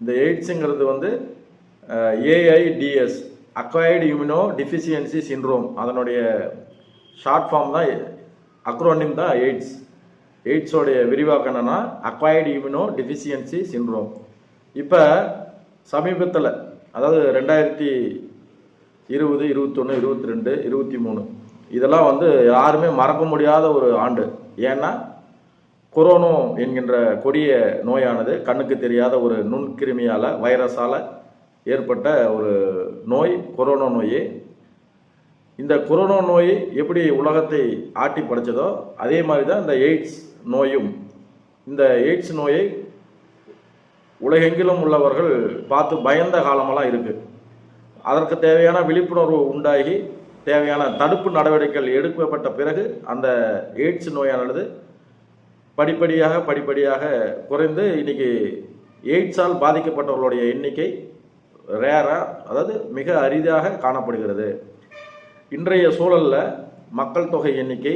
இந்த எய்ட்ஸுங்கிறது வந்து AIDS acquired immuno deficiency syndrome அதனுடைய ஷார்ட் ஃபார்ம் தான் அக்ரோனிம் தான் எய்ட்ஸ். எய்ட்ஸோடைய விரிவாக்கம் என்னென்னா அக்வயர்டு இம்யூனோ டிஃபிஷியன்சி சிண்ட்ரோம் இப்போ சமீபத்தில் அதாவது ரெண்டாயிரத்தி இருபது இருபத்தொன்று இருபத்தி ரெண்டு இருபத்தி மூணு இதெல்லாம் வந்து யாருமே மறக்க முடியாத ஒரு ஆண்டு. ஏன்னா கொரோனோ என்கின்ற கொடிய நோயானது கண்ணுக்கு தெரியாத ஒரு நுண்கிருமியால் வைரஸால் ஏற்பட்ட ஒரு நோய் கொரோனா நோய். இந்த கொரோனா நோய் எப்படி உலகத்தை ஆட்டி படைச்சதோ அதே மாதிரி தான் இந்த எய்ட்ஸ் நோயும். இந்த எய்ட்ஸ் நோயை உலகெங்கிலும் உள்ளவர்கள் பார்த்து பயந்த காலமெல்லாம் இருக்குது அதற்கு தேவையான விழிப்புணர்வு உண்டாகி தேவையான தடுப்பு நடவடிக்கைகள் எடுக்கப்பட்ட பிறகு அந்த எய்ட்ஸ் நோயானது படிப்படியாக படிப்படியாக குறைந்து இன்னைக்கு எய்ட்ஸால் பாதிக்கப்பட்டவர்களுடைய எண்ணிக்கை ரேராக அதாவது மிக அரிதாக காணப்படுகிறது. இன்றைய சூழலில் மக்கள் தொகை எண்ணிக்கை